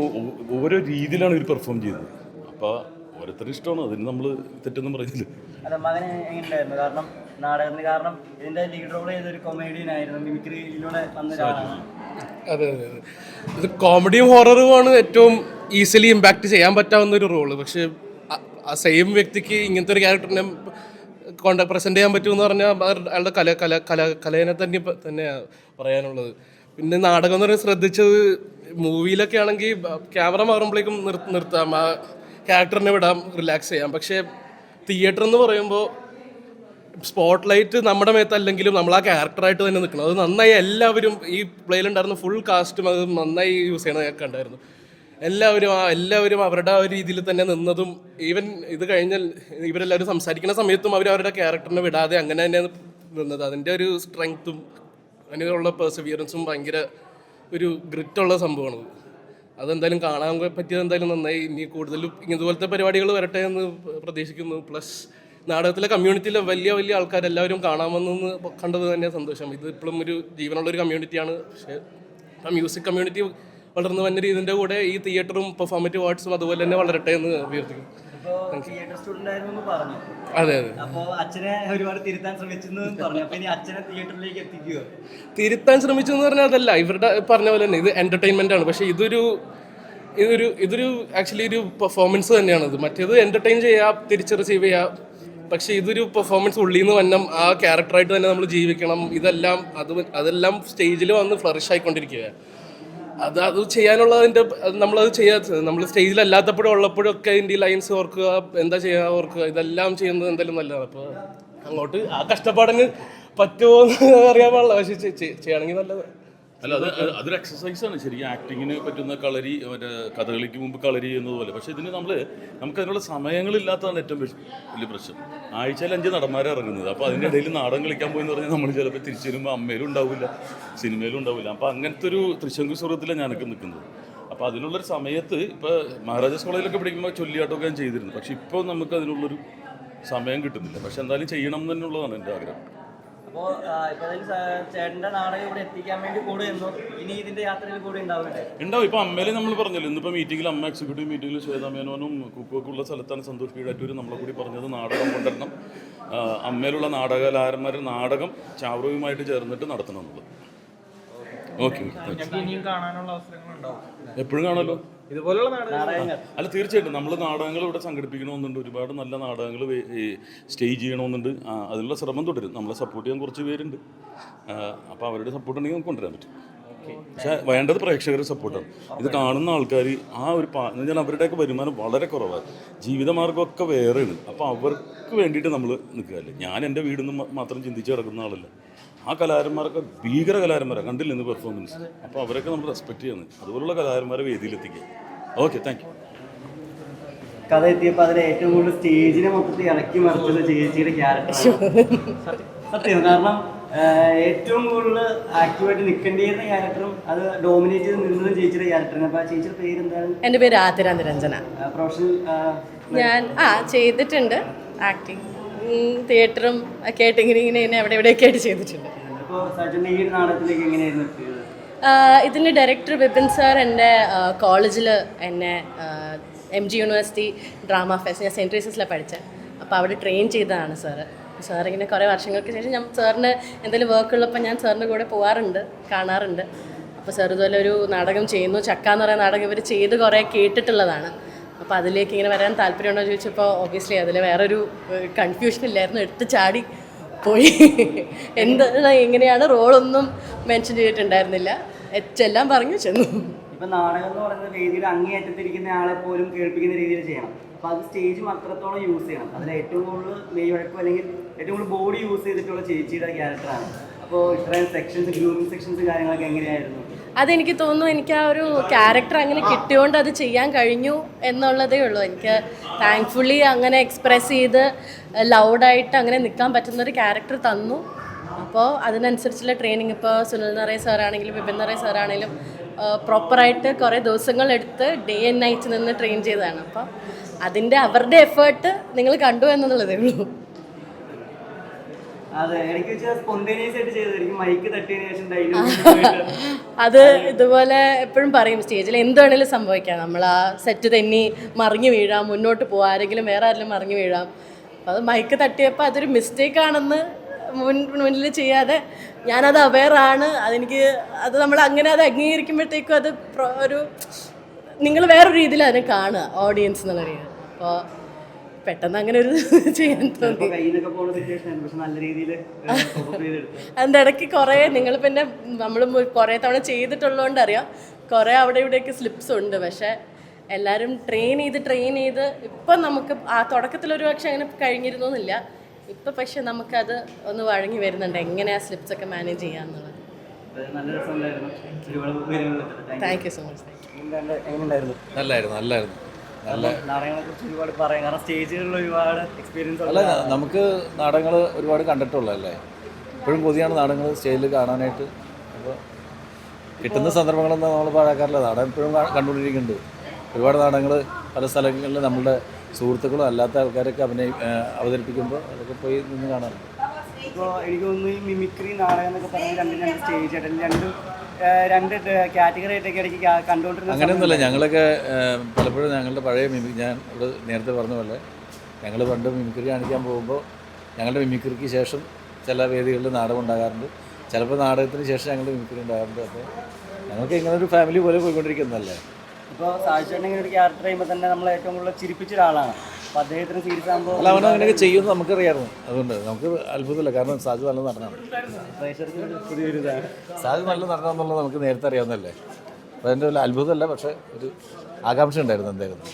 ഓരോ രീതിയിലാണ് ഇവർ പെർഫോം ചെയ്തത് അപ്പോൾ ഓരോരുത്തരുടെ ഇഷ്ടമാണ്. അതിന് നമ്മൾ തെറ്റൊന്നും പറയുന്നില്ല. അല്ല മകന് എങ്ങനെയുണ്ടായിരുന്നു കാരണം നാടകത്തിന് കാരണം ഇതിന്റെ ലീഡ് റോൾ ചെയ്തൊരു കൊമേഡിയൻ ആയിരുന്നു? മിമിക്രിയിലൂടെ അതെ അതെ അതെ. ഇത് കോമഡിയും ഹൊററുമാണ് ഏറ്റവും ഈസിലി ഇമ്പാക്ട് ചെയ്യാൻ പറ്റാവുന്ന ഒരു റോൾ പക്ഷേ സെയിം വ്യക്തിക്ക് ഇങ്ങനത്തെ ഒരു ക്യാരക്ടറിനെ കോണ്ട പ്രസന്റ് ചെയ്യാൻ പറ്റുമെന്ന് പറഞ്ഞാൽ അയാളുടെ കല കല കല കലേനെ തന്നെ തന്നെയാണ് പറയാനുള്ളത്. പിന്നെ നാടകം എന്ന് പറയുന്നത് ശ്രദ്ധിച്ചത് മൂവിയിലൊക്കെ ആണെങ്കിൽ ക്യാമറ മാറുമ്പോഴേക്കും നിർ നിർത്താം. ആ ക്യാരക്ടറിനെ വിടാം റിലാക്സ് ചെയ്യാം. പക്ഷേ തിയേറ്റർ എന്ന് പറയുമ്പോൾ സ്പോട്ട് ലൈറ്റ് നമ്മുടെ മേത്തല്ലെങ്കിലും നമ്മൾ ആ ക്യാരക്ടറായിട്ട് തന്നെ നിൽക്കണം. അത് നന്നായി എല്ലാവരും ഈ പ്ലേയിലുണ്ടായിരുന്ന ഫുൾ കാസ്റ്റും അത് നന്നായി യൂസ് ചെയ്യണത് ഞാൻ കണ്ടായിരുന്നു. എല്ലാവരും ആ എല്ലാവരും അവരുടെ ആ ഒരു രീതിയിൽ തന്നെ നിന്നതും ഈവൻ ഇത് കഴിഞ്ഞാൽ ഇവരെല്ലാവരും സംസാരിക്കുന്ന സമയത്തും അവർ അവരുടെ ക്യാരക്ടറിനെ വിടാതെ അങ്ങനെ തന്നെ നിന്നത്. അതിന്റെ ഒരു സ്ട്രെങ്ത്തും അതിനുള്ള പെർസിവിയറൻസും ഭയങ്കര ഒരു ഗ്രിറ്റുള്ള സംഭവമാണ് അതെന്തായാലും കാണാൻ പറ്റിയത് എന്തായാലും നന്നായി. ഇനി കൂടുതലും ഇതുപോലത്തെ പരിപാടികൾ വരട്ടെ എന്ന് പ്രതീക്ഷിക്കുന്നു. പ്ലസ് നാടകത്തിലെ കമ്മ്യൂണിറ്റിയിലെ വലിയ വലിയ ആൾക്കാരെല്ലാവരും കാണാമെന്ന് കണ്ടത് തന്നെ സന്തോഷം. ഇത് ഇപ്പോഴും ഒരു ജീവനുള്ള ഒരു കമ്മ്യൂണിറ്റിയാണ് പക്ഷേ ആ മ്യൂസിക് കമ്മ്യൂണിറ്റി വളർന്നു വന്ന ഇതിന്റെ കൂടെ ഈ തിയേറ്ററും പെർഫോമറ്റീവ് ആർട്സും അതുപോലെ തന്നെ വളരട്ടെ എന്ന് അഭ്യർത്ഥിക്കുന്നു. തിയേറ്റർ സ്റ്റുഡന്റ് ആയിരുന്നു എന്ന് പറഞ്ഞു. അതെ അതെ. അച്ഛനെ ഒരുപാട് തിരുത്താൻ ശ്രമിച്ചെന്ന് പറഞ്ഞു. ഇനി അച്ഛനെ തിയേറ്ററിലേക്ക് എത്തിക്കുമോ തിരുത്താൻ ശ്രമിച്ചു എന്ന് പറഞ്ഞാൽ അതല്ല. ഇവരുടെ പറഞ്ഞ പോലെ തന്നെ ഇത് എന്റർടൈൻമെന്റ് ആണ്. പക്ഷെ ഇതൊരു ഇതൊരു ഇതൊരു ആക്ച്വലി ഒരു പെർഫോമൻസ് തന്നെയാണ് ഇത്. മറ്റേത് എന്റർടൈൻ ചെയ്യാം തിരിച്ച് റിസീവ് ചെയ്യാം. പക്ഷേ ഇതൊരു പെർഫോമൻസ് ഉള്ളിൽ നിന്ന് വന്നം ആ ക്യാരക്ടറായിട്ട് തന്നെ നമ്മൾ ജീവിക്കണം. ഇതെല്ലാം അത് അതെല്ലാം സ്റ്റേജിൽ വന്ന് ഫ്ലറിഷ് ആയിക്കൊണ്ടിരിക്കുക അത് അത് ചെയ്യാനുള്ള അതിന്റെ നമ്മളത് ചെയ്യാ നമ്മൾ സ്റ്റേജിലല്ലാത്തപ്പോഴും ഉള്ളപ്പോഴും ഒക്കെ അതിന്റെ ലൈൻസ് ഓർക്കുക എന്താ ചെയ്യുക ഓർക്കുക ഇതെല്ലാം ചെയ്യുന്നത് എന്തായാലും നല്ലതാണ്. അപ്പോൾ അങ്ങോട്ട് ആ കഷ്ടപ്പാടിന് പറ്റുമോ എന്ന് അറിയാൻ പാടില്ല. പക്ഷേ ചെയ്യണമെങ്കിൽ നല്ലത്. അല്ല അത് അത് അതൊരു എക്സസൈസാണ് ശരിക്കും ആക്ടിങ്ങിന് പറ്റുന്ന കളരി മറ്റേ കഥകളിക്ക് മുമ്പ് കളരി ചെയ്യുന്നത് പോലെ. പക്ഷേ ഇതിന് നമ്മൾ നമുക്ക് അതിനുള്ള സമയങ്ങളില്ലാത്തതാണ് ഏറ്റവും വലിയ പ്രശ്നം. ആഴ്ചയിൽ അഞ്ച് നടന്മാരെ ഇറങ്ങുന്നത്. അപ്പോൾ അതിന്റെ ഇടയിൽ നാടൻ കളിക്കാൻ പോയി എന്ന് പറഞ്ഞാൽ നമ്മൾ ചിലപ്പോൾ തിരിച്ചു വരുമ്പോൾ അമ്മയിലും ഉണ്ടാവില്ല സിനിമയിലും ഉണ്ടാവില്ല. അപ്പോൾ അങ്ങനത്തെ ഒരു തൃശ്ശങ്കു സ്വർഗത്തിലാണ് ഞാനൊക്കെ നിൽക്കുന്നത്. അപ്പോൾ അതിനുള്ളൊരു സമയത്ത് ഇപ്പോൾ മഹാരാജാസ് കോളേജിലൊക്കെ പഠിക്കുമ്പോൾ ചൊല്ലിയാട്ടമൊക്കെ ഞാൻ ചെയ്തിരുന്നു. പക്ഷേ ഇപ്പോൾ നമുക്ക് അതിനുള്ളൊരു സമയം കിട്ടുന്നില്ല. പക്ഷെ എന്തായാലും ചെയ്യണം എന്നുള്ളതാണ് എന്റെ ആഗ്രഹം. അപ്പോൾ ഇപ്പോൾ ചേട്ടന്റെ നാടകം ഇവിടെ എത്തിക്കാൻ വേണ്ടി കൂടെ നിന്നു ഇനി ഇതിന്റെ യാത്രയിൽ കൂടെ ഉണ്ടാവില്ലേ ഉണ്ടാവും. ഇപ്പൊ അമ്മേലും നമ്മൾ പറഞ്ഞല്ലോ ഇന്നിപ്പോ മീറ്റിംഗിൽ അമ്മ എക്സിക്യൂട്ടീവ് മീറ്റിംഗിൽ ശ്വേതാ മേനോനും സ്ഥലത്താണ് സന്തോഷ് കീഴാറ്റൂർ നമ്മളെ കൂടി പറഞ്ഞത് നാടകം കൊണ്ടുവരണം. അമ്മയിലുള്ള നാടകകലാരന്മാർ നാടകം ചാവറവുമായിട്ട് ചേർന്നിട്ട് നടത്തണം എന്നുള്ളത്. ഓക്കെ. ഇനിയും കാണാനുള്ള അവസരങ്ങൾ ഉണ്ടാവും എപ്പോഴും കാണുമല്ലോ? ഇതുപോലുള്ള നാടകം നാടകങ്ങൾ. അല്ല തീർച്ചയായിട്ടും. നമ്മൾ നാടകങ്ങൾ ഇവിടെ സംഘടിപ്പിക്കണമെന്നുണ്ട്. ഒരുപാട് നല്ല നാടകങ്ങൾ സ്റ്റേജ് ചെയ്യണമെന്നുണ്ട്. അതിനുള്ള ശ്രമം തുടരും. നമ്മളെ സപ്പോർട്ട് ചെയ്യാൻ കുറച്ച് പേരുണ്ട്. അപ്പോൾ അവരുടെ സപ്പോർട്ട് ഉണ്ടെങ്കിൽ നമുക്ക് കൊണ്ടുവരാൻ പറ്റും. പക്ഷേ വേണ്ടത് പ്രേക്ഷകരുടെ സപ്പോർട്ടാണ് ഇത് കാണുന്ന ആൾക്കാർ ആ ഒരു പാ അവരുടെയൊക്കെ വരുമാനം വളരെ കുറവാണ്. ജീവിതമാർഗമൊക്കെ വേറെയാണ്. അപ്പോൾ അവർക്ക് വേണ്ടിയിട്ട് നമ്മൾ നിൽക്കുകയല്ലേ? ഞാൻ എന്റെ വീടിൽ നിന്ന് മാത്രം ചിന്തിച്ച് കിടക്കുന്ന ആളല്ല. ആ കലാകാരന്മാരൊക്കെ ഭീകര കലാകാരന്മാരാണ് കണ്ടില്ല ഇന്ന് പെർഫോമൻസ് അപ്പോൾ അവരൊക്കെ നമ്മൾ റെസ്പെക്ട് ചെയ്യുന്നു. അതുപോലുള്ള കലാകാരന്മാരെ വേദിയിലെത്തിക്കുക. ഓക്കെ താങ്ക് യു കഥ എത്തിയപ്പോൾ അതിൽ ഏറ്റവും കൂടുതൽ സ്റ്റേജിനെ മൊത്തത്തിൽ ഇറക്കി മറിച്ചത് ചേച്ചിയുടെ ക്യാരക്ടർ സത്യം കാരണം ഏറ്റവും കൂടുതൽ ആക്റ്റീവായിട്ട് നിൽക്കേണ്ടിയിരുന്ന ക്യാരക്ടറും അത് ഡോമിനേറ്റ് ചെയ്ത് നിന്നതും ചേച്ചിയുടെ ക്യാരക്ടറാണ് അപ്പോൾ ആ ചേച്ചിയുടെ പേര് എന്താണ് എന്റെ പേര് ആതിര നിരഞ്ജന പ്രൊഫഷണൽ ഞാൻ ആ ചെയ്തിട്ടുണ്ട് ആക്ടിങ് തിയേറ്ററും ഒക്കെ ആയിട്ട് ഇങ്ങനെ ഇങ്ങനെ ഇങ്ങനെ എവിടെ എവിടെയൊക്കെ ആയിട്ട് ചെയ്തിട്ടുണ്ട്. ഇതിന്റെ ഡയറക്ടർ ബിപിൻ സാർ എന്റെ കോളേജിൽ എന്നെ M G university drama fest ഞാൻ സെന്റ് ട്രീസസിലാണ് പഠിച്ചത് അപ്പോൾ അവിടെ ട്രെയിൻ ചെയ്തതാണ് സാറ്. സാർ ഇങ്ങനെ കുറേ വർഷങ്ങൾക്ക് ശേഷം ഞാൻ സാറിന് എന്തെങ്കിലും വർക്ക് ഉള്ളപ്പോൾ ഞാൻ സാറിന്റെ കൂടെ പോകാറുണ്ട് കാണാറുണ്ട്. അപ്പോൾ സാർ ഇതുപോലെ ഒരു നാടകം ചെയ്യുന്നു. ചക്ക എന്ന് പറയുന്ന നാടകം ഇവർ ചെയ്ത് കുറേ കേട്ടിട്ടുള്ളതാണ്. അപ്പോൾ അതിലേക്ക് ഇങ്ങനെ വരാൻ താല്പര്യമുണ്ടോ എന്ന് ചോദിച്ചപ്പോൾ ഓബിയസ്ലി അതിൽ വേറൊരു കൺഫ്യൂഷൻ ഇല്ലായിരുന്നു. എടുത്ത് ചാടി പോയി. എന്താണ് എങ്ങനെയാണ് റോളൊന്നും മെൻഷൻ ചെയ്തിട്ടുണ്ടായിരുന്നില്ല. എച്ചെല്ലാം പറഞ്ഞു ചെന്നു. ഇപ്പം നാടകം എന്ന് പറയുന്നത് വേദിയുടെ അങ്ങേയറ്റത്തിരിക്കുന്ന ആളെ പോലും കേൾപ്പിക്കുന്ന രീതിയിൽ ചെയ്യണം. അപ്പം അത് സ്റ്റേജ് അത്രത്തോളം യൂസ് ചെയ്യണം. അതിൽ ഏറ്റവും കൂടുതൽ മെയ് വഴക്കം അല്ലെങ്കിൽ ഏറ്റവും കൂടുതൽ ബോഡി യൂസ് ചെയ്തിട്ടുള്ള ചേച്ചിയുടെ ക്യാരക്ടറാണ് അപ്പോൾ ഇത്രയും സെക്ഷൻസ് ഗ്രൂമിങ് സെക്ഷൻസ് കാര്യങ്ങളൊക്കെ എങ്ങനെയായിരുന്നു? അതെനിക്ക് തോന്നുന്നു എനിക്ക് ആ ഒരു ക്യാരക്ടർ അങ്ങനെ കിട്ടിയോണ്ട് അത് ചെയ്യാൻ കഴിഞ്ഞു എന്നുള്ളതേ ഉള്ളൂ. എനിക്ക് താങ്ക്ഫുള്ളി അങ്ങനെ എക്സ്പ്രസ് ചെയ്ത് ലൗഡായിട്ട് അങ്ങനെ നിൽക്കാൻ പറ്റുന്ന ഒരു ക്യാരക്ടർ തന്നു. അപ്പോൾ അതിനനുസരിച്ചുള്ള ട്രെയിനിങ് ഇപ്പോൾ സുനിൽ നറേ സാറാണെങ്കിലും വിപിൻ നറേ സാറാണെങ്കിലും പ്രോപ്പറായിട്ട് കുറേ ദിവസങ്ങൾ എടുത്ത് ഡേ ആൻഡ് നൈറ്റ് നിന്ന് ട്രെയിൻ ചെയ്തതാണ്. അപ്പോൾ അതിന്റെ അവരുടെ എഫേർട്ട് നിങ്ങൾ കണ്ടു എന്നുള്ളതേ ഉള്ളൂ. അതെ എനിക്ക് സ്പോണ്ടേനിയസ് ആയിട്ട് ചെയ്തായിരിക്കും മൈക്ക് തട്ടിയതിനു ശേഷം ഡൈലോഗ് അത് ഇതുപോലെ എപ്പോഴും പറയും സ്റ്റേജിൽ എന്ത് വേണേലും സംഭവിക്കാം. നമ്മൾ ആ സെറ്റ് തന്നെ മറിഞ്ഞു വീഴാം മുന്നോട്ട് പോവാം ആരെങ്കിലും വേറെ ആരെങ്കിലും മറിഞ്ഞു വീഴാം. അപ്പോൾ അത് മൈക്ക് തട്ടിയപ്പോൾ അതൊരു മിസ്റ്റേക്ക് ആണെന്ന് മുൻ മുന്നിൽ ചെയ്യാതെ ഞാനത് അവെയറാണ് അതെനിക്ക് അത് നമ്മൾ അങ്ങനെ അത് അംഗീകരിക്കുമ്പോഴത്തേക്കും അത് ഒരു നിങ്ങൾ വേറൊരു രീതിയിൽ അതിനെ കാണുക ഓഡിയൻസ് എന്നുള്ള രീതിയിൽ. അപ്പോൾ പെട്ടെന്ന് അങ്ങനെ ഒരു ചെയ്യാൻ തോന്നി. അതിന്റെ ഇടയ്ക്ക് കുറേ നിങ്ങൾ പിന്നെ നമ്മൾ കുറേ തവണ ചെയ്തിട്ടുള്ളതുകൊണ്ട് അറിയാം. കുറേ അവിടെ ഇവിടെയൊക്കെ സ്ലിപ്സ് ഉണ്ട്. പക്ഷേ എല്ലാവരും ട്രെയിൻ ചെയ്ത് ട്രെയിൻ ചെയ്ത് ഇപ്പം നമുക്ക് ആ തുടക്കത്തിൽ ഒരു പക്ഷെ അങ്ങനെ കഴിഞ്ഞിരുന്നു എന്നില്ല ഇപ്പം പക്ഷെ നമുക്കത് ഒന്ന് വഴങ്ങി വരുന്നുണ്ട്. എങ്ങനെ ആ സ്ലിപ്സ് ഒക്കെ മാനേജ് ചെയ്യാന്നുള്ളത്. Thank you so much thank you എങ്ങനെയുണ്ടായിരുന്നു? നല്ലായിരുന്നു. നല്ലായിരുന്നു. നല്ല നാടകങ്ങളെ കുറിച്ച് ഒരുപാട് പറയാം. കാരണം സ്റ്റേജുകളിൽ ഒരുപാട് എക്സ്പീരിയൻസ് അല്ല നമുക്ക് നാടകങ്ങൾ ഒരുപാട് കണ്ടിട്ടുള്ളതല്ലേ ഇപ്പോഴും കൊതിയാണ് നാടകങ്ങൾ സ്റ്റേജിൽ കാണാനായിട്ട്. അപ്പോൾ കിട്ടുന്ന സന്ദർഭങ്ങളൊന്നും നമ്മൾ പാഴാക്കാറില്ല. നാടകം ഇപ്പോഴും കണ്ടുകൊണ്ടിരിക്കുന്നുണ്ട്. ഒരുപാട് നാടകങ്ങൾ പല സ്ഥലങ്ങളിൽ നമ്മളുടെ സുഹൃത്തുക്കളും അല്ലാത്ത ആൾക്കാരൊക്കെ അഭിനയി അവതരിപ്പിക്കുമ്പോൾ അതൊക്കെ പോയി നിന്ന് കാണാറുണ്ട്. ഇപ്പോൾ എനിക്ക് തോന്നുന്നു ഈ മിമിക്രി നാടകം എന്നൊക്കെ പറഞ്ഞാൽ രണ്ടും രണ്ട് സ്റ്റേജ് ആയിട്ട് രണ്ട് രണ്ട് കാറ്റഗറി ആയിട്ടൊക്കെ ഇടയ്ക്ക് കണ്ടുകൊണ്ടിരുന്നത് കണ്ടുകൊണ്ടിരുന്ന അങ്ങനെയൊന്നുമില്ല ഞങ്ങളൊക്കെ പലപ്പോഴും ഞങ്ങളുടെ പഴയ മിമിക് ഞാൻ ഇവിടെ നേരത്തെ പറഞ്ഞ പോലെ ഞങ്ങൾ പണ്ട് മിമിക്രി കാണിക്കാൻ പോകുമ്പോൾ ഞങ്ങളുടെ മിമിക്രിക്ക് ശേഷം ചില വേദികളിൽ നാടകം ഉണ്ടാകാറുണ്ട്. ചിലപ്പോൾ നാടകത്തിന് ശേഷം ഞങ്ങളുടെ മിമിക്രി ഉണ്ടാകാറുണ്ട്. അപ്പോൾ ഞങ്ങൾക്ക് ഇങ്ങനെ ഒരു ഫാമിലി പോലെ പോയിക്കൊണ്ടിരിക്കുന്നതല്ലേ? ഇപ്പോൾ സാഹിത്യം ഇങ്ങനെ ഒരു ക്യാരക്ടർ ചെയ്യുമ്പോൾ തന്നെ നമ്മൾ ഏറ്റവും കൂടുതൽ ചിരിപ്പിച്ച ഒരാളാണ്. അദ്ദേഹത്തിന് സീരിയസ് ആകുമ്പോൾ അല്ല അവൻ അങ്ങനെയൊക്കെ ചെയ്യുമെന്ന് നമുക്കറിയാമോ അതുകൊണ്ട് നമുക്ക് അത്ഭുതമില്ല. കാരണം സാജു നല്ല നടനാണ്. പ്രേക്ഷകർക്ക് പുതിയൊരു ഇതാണ് സാജു നല്ല നടനാന്നുള്ളത് നമുക്ക് നേരത്തെ അറിയാവുന്നതല്ലേ? അപ്പോൾ അതിന്റെ ഒരു അത്ഭുതമല്ല പക്ഷേ ഒരു ആകാംക്ഷ ഉണ്ടായിരുന്നു എന്തായിരുന്നു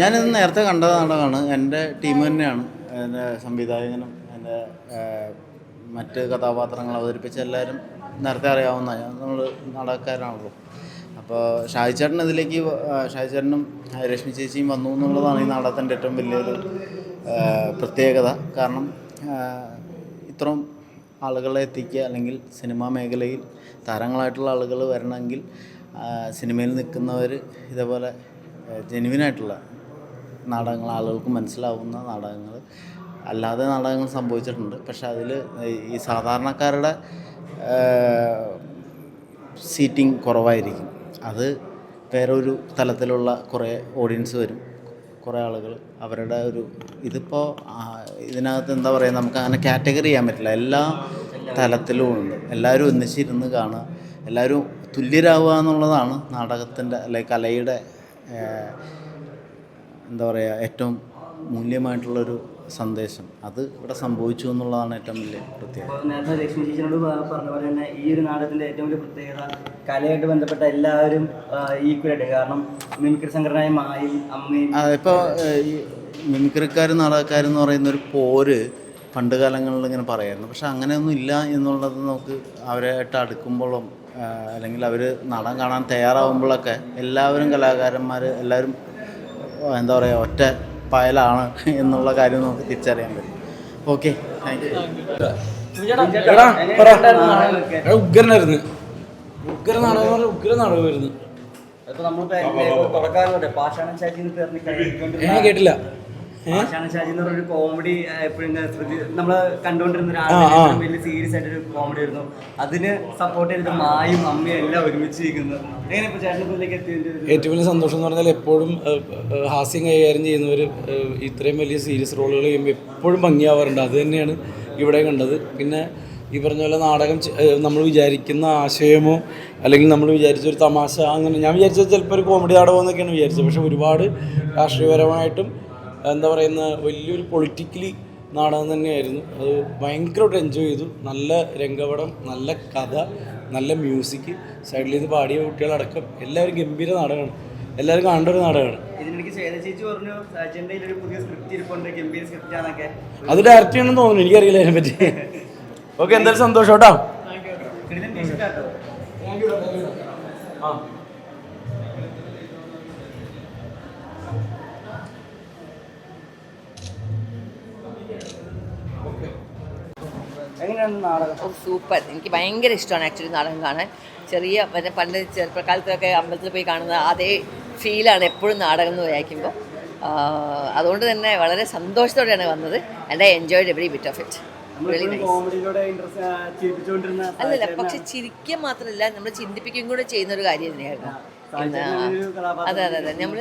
ഞാനിത് നേരത്തെ കണ്ട നാടകമാണ് എന്റെ ടീം തന്നെയാണ്. എന്റെ സംവിധായകനും എന്റെ മറ്റ് കഥാപാത്രങ്ങൾ അവതരിപ്പിച്ച എല്ലാവരും നേരത്തെ അറിയാവുന്ന നമ്മൾ നാടകക്കാരാണല്ലോ അപ്പോൾ ഷാജി ചേട്ടൻ ഇതിലേക്ക് ഷാജി ചേട്ടനും രശ്മി ചേച്ചിയും വന്നു എന്നുള്ളതാണ് ഈ നാടകത്തിന്റെ ഏറ്റവും വലിയൊരു പ്രത്യേകത. കാരണം ഇത്രയും ആളുകളെ എത്തിക്കുക അല്ലെങ്കിൽ സിനിമാ മേഖലയിൽ താരങ്ങളായിട്ടുള്ള ആളുകൾ വരണമെങ്കിൽ സിനിമയിൽ നിൽക്കുന്നവർ ഇതേപോലെ ജെനുവിനായിട്ടുള്ള നാടകങ്ങൾ ആളുകൾക്ക് മനസ്സിലാവുന്ന നാടകങ്ങൾ അല്ലാതെ നാടകങ്ങൾ സംഭവിച്ചിട്ടുണ്ട്. പക്ഷെ അതിൽ ഈ സാധാരണക്കാരുടെ സീറ്റിംഗ് കുറവായിരിക്കും. അത് വേറെ ഒരു തലത്തിലുള്ള കുറേ ഓഡിയൻസ് വരും. കുറേ ആളുകൾ അവരുടെ ഒരു ഇതിപ്പോൾ ഇതിനകത്ത് എന്താ പറയുക നമുക്ക് അങ്ങനെ കാറ്റഗറി ചെയ്യാൻ പറ്റില്ല. എല്ലാ തലത്തിലും ഉണ്ട്. എല്ലാവരും ഒന്നിച്ചിരുന്ന് കാണുക. എല്ലാവരും തുല്യരാവുക എന്നുള്ളതാണ് നാടകത്തിന്റെ അല്ലെങ്കിൽ കലയുടെ എന്താ പറയുക ഏറ്റവും മൂല്യമായിട്ടുള്ളൊരു സന്ദേശം. അത് ഇവിടെ സംഭവിച്ചു എന്നുള്ളതാണ് ഏറ്റവും വലിയ പ്രത്യേകത. നേരത്തെ ലക്ഷ്മി ചേച്ചിനോട് പറഞ്ഞ പോലെ തന്നെ ഈ ഒരു നാടകത്തിന്റെ ഏറ്റവും വലിയ പ്രത്യേകത കലയായിട്ട് ബന്ധപ്പെട്ട എല്ലാവരും ഈക്വലായിട്ട് കാരണം മിമിക്രി സംഘടനയായ മായും അമ്മയും ഇപ്പോൾ ഈ മിമിക്രിക്കാർ നാടകക്കാരെന്ന് പറയുന്ന ഒരു പോര് പണ്ട് കാലങ്ങളിൽ ഇങ്ങനെ പറയായിരുന്നു. പക്ഷെ അങ്ങനെയൊന്നും ഇല്ല എന്നുള്ളത് നമുക്ക് അവരായിട്ട് അടുക്കുമ്പോഴും അല്ലെങ്കിൽ അവർ നടൻ കാണാൻ തയ്യാറാവുമ്പോഴൊക്കെ എല്ലാവരും കലാകാരന്മാർ എല്ലാവരും എന്താ പറയുക ഒറ്റ പായലാണ് എന്നുള്ള കാര്യം നമുക്ക് തിരിച്ചറിയാൻ പറ്റും. ഓക്കെ താങ്ക് യു എടാ പറ. എടാ ഉഗ്രനായിരുന്നു ഉഗ്ര നാടകം ഉഗ്ര നാടകമായിരുന്നു കേട്ടില്ല. ഷാജി എന്ന് പറഞ്ഞൊരു കോമഡി എപ്പോഴും നമ്മൾ കണ്ടുകൊണ്ടിരുന്ന ഒരാളെ വലിയ സീരിയസ് ആയിട്ട് ഒരു കോമഡി ആയിരുന്നു. അതിന് സപ്പോർട്ട് ചെയ്തിട്ട് മായും അമ്മയും എല്ലാം ഒരുമിച്ച് ഇരിക്കുന്നത് എങ്ങനെ ഇപ്പൊ ചേട്ടനിലേക്ക് എത്തിയതിന്റെ ഒരു ഏറ്റവും വലിയ സന്തോഷം എന്ന് പറഞ്ഞാൽ എപ്പോഴും ഹാസ്യം കൈകാര്യം ചെയ്യുന്നവർ ഇത്രയും വലിയ സീരിയസ് റോളുകൾ ചെയ്യുമ്പോൾ എപ്പോഴും ഭംഗിയാവാറുണ്ട്. അത് തന്നെയാണ് ഇവിടെ കണ്ടത്. പിന്നെ ഈ പറഞ്ഞ പോലെ നാടകം നമ്മൾ വിചാരിക്കുന്ന ആശയമോ അല്ലെങ്കിൽ നമ്മൾ വിചാരിച്ച ഒരു തമാശ അങ്ങനെ ഞാൻ വിചാരിച്ചത് ചിലപ്പോൾ ഒരു കോമഡി നാടകം എന്നൊക്കെയാണ് വിചാരിച്ചത്. പക്ഷേ ഒരുപാട് രാഷ്ട്രീയപരമായിട്ടും എന്താ പറയുന്ന വലിയൊരു പൊളിറ്റിക്കലി നാടകം തന്നെയായിരുന്നു. അത് ഭയങ്കരമായിട്ട് എൻജോയ് ചെയ്തു. നല്ല രംഗപടം നല്ല കഥ നല്ല മ്യൂസിക് സൈഡിൽ നിന്ന് പാടിയ കുട്ടികളടക്കം എല്ലാവരും ഗംഭീര നാടകമാണ്. എല്ലാവരും കാണേണ്ട ഒരു നാടകമാണ്. ഇതിനിടയ്ക്ക് ശൈല പറഞ്ഞു അജണ്ടയിൽ പുതിയ സ്ക്രിപ്റ്റ് ഇരിപ്പുണ്ട് ഗംഭീര സ്ക്രിപ്റ്റ് ആണൊക്കെ അത് ഡയറക്റ്റ് ചെയ്യണമെന്ന് തോന്നുന്നു. എനിക്കറിയില്ല അതിനെ പറ്റി. ഓക്കെ എന്തായാലും സന്തോഷം കേട്ടോ. എങ്ങനെയാണ് നാടകം? സൂപ്പർ. എനിക്ക് ഭയങ്കര ഇഷ്ടമാണ് ആക്ച്വലി നാടകം കാണാൻ. ചെറിയ മറ്റേ പണ്ട് ചെറുപ്പക്കാലത്തൊക്കെ അമ്പലത്തിൽ പോയി കാണുന്ന അതേ ഫീലാണ് എപ്പോഴും നാടകം എന്ന് വായിക്കുമ്പോൾ അതുകൊണ്ട് തന്നെ വളരെ സന്തോഷത്തോടെയാണ് വന്നത്. And I enjoyed every bit of it അല്ലല്ല പക്ഷെ ചിരിക്കുക മാത്രമല്ല നമ്മൾ ചിന്തിപ്പിക്കുകയും കൂടെ ചെയ്യുന്ന ഒരു കാര്യം തന്നെയായിരുന്നു. അതെ അതെ അതെ. നമ്മൾ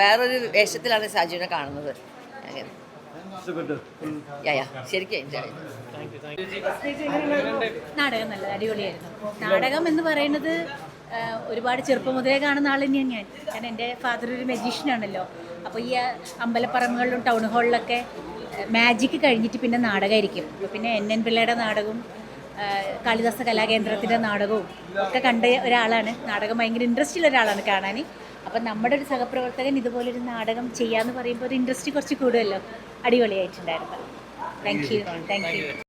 വേറൊരു വേഷത്തിലാണ് സാജുവിനെ കാണുന്നത്. അങ്ങനെ. ശരിക്കും എൻജോയ് ചെയ്തു. നാടകം നല്ലത് അടിപൊളിയായിരുന്നു. നാടകം എന്ന് പറയുന്നത് ഒരുപാട് ചെറുപ്പം മുതലേ കാണുന്ന ആൾ തന്നെയാണ് ഞാൻ. കാരണം എന്റെ ഫാദർ ഒരു മജീഷ്യനാണല്ലോ അപ്പോൾ ഈ അമ്പലപ്പറമ്പുകളിലും ടൗൺ ഹാളിലൊക്കെ മാജിക്ക് കഴിഞ്ഞിട്ട് പിന്നെ നാടകമായിരിക്കും പിന്നെ എൻ എൻ പിള്ളയുടെ നാടകവും കാളിദാസ കലാകേന്ദ്രത്തിന്റെ നാടകവും ഒക്കെ കണ്ട ഒരാളാണ്. നാടകം ഭയങ്കര ഇൻട്രസ്റ്റ് ഉള്ള ഒരാളാണ് കാണാൻ അപ്പം നമ്മുടെ ഒരു സഹപ്രവർത്തകൻ ഇതുപോലൊരു നാടകം ചെയ്യാന്ന് പറയുമ്പോൾ ഒരു ഇൻട്രസ്റ്റ് കുറച്ച് കൂടുമല്ലോ അടിപൊളിയായിട്ടുണ്ടായിരുന്നു. Thank you thank you